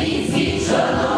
Aí se.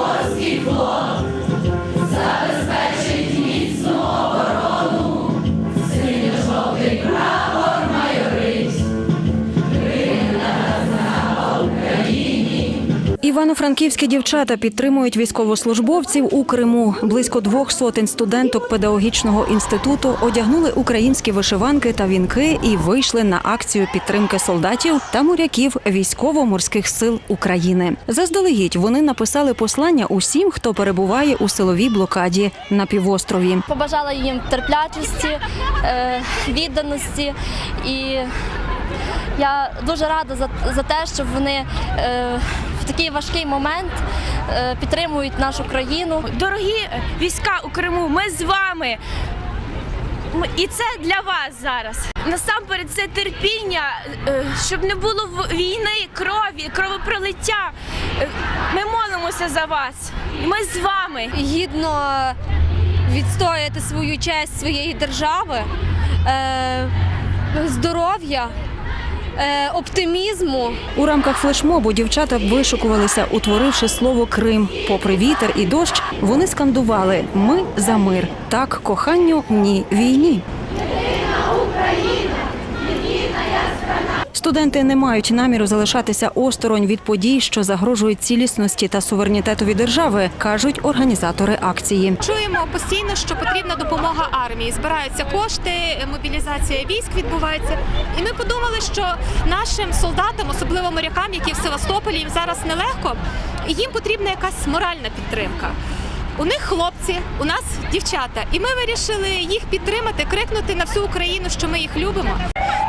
Івано-франківські дівчата підтримують військовослужбовців у Криму. Близько двох сотень студенток педагогічного інституту одягнули українські вишиванки та вінки і вийшли на акцію підтримки солдатів та моряків військово-морських сил України. Заздалегідь вони написали послання усім, хто перебуває у силовій блокаді на півострові. побажала їм терплячості, е, відданості і я дуже рада за, те, що вони е, в такий важкий момент е, підтримують нашу країну. Дорогі війська у Криму, ми з вами. Ми- І це для вас зараз. Насамперед, це терпіння, е, щоб не було війни, крові, кровопролиття. Е, Ми молимося за вас. Ми з вами. гідно відстояти свою честь своєї держави, здоров'я, оптимізму. У рамках флешмобу дівчата вишукувалися, утворивши слово Крим. Попри вітер і дощ, вони скандували Ми за мир. Так, коханню, ні війні. Студенти не мають наміру залишатися осторонь від подій, що загрожують цілісності та суверенітетові держави, кажуть організатори акції. Чуємо постійно, що потрібна допомога армії. Збираються кошти, мобілізація військ відбувається. І ми подумали, що нашим солдатам, особливо морякам, які в Севастополі, їм зараз нелегко, їм потрібна якась моральна підтримка. У них хлопці, у нас дівчата, і ми вирішили їх підтримати, крикнути на всю Україну, що ми їх любимо.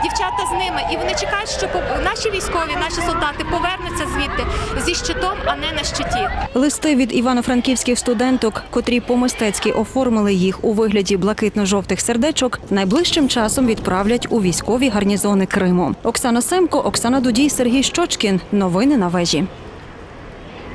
Дівчата з ними, і вони чекають, що по- наші військові, наші солдати повернуться звідти зі щитом, а не на щиті. Листи від івано-франківських студенток, котрі по-мистецьки оформили їх у вигляді блакитно-жовтих сердечок, найближчим часом відправлять у військові гарнізони Криму. Оксана Семко, Оксана Дудій, Сергій Щочкін. Новини на вежі.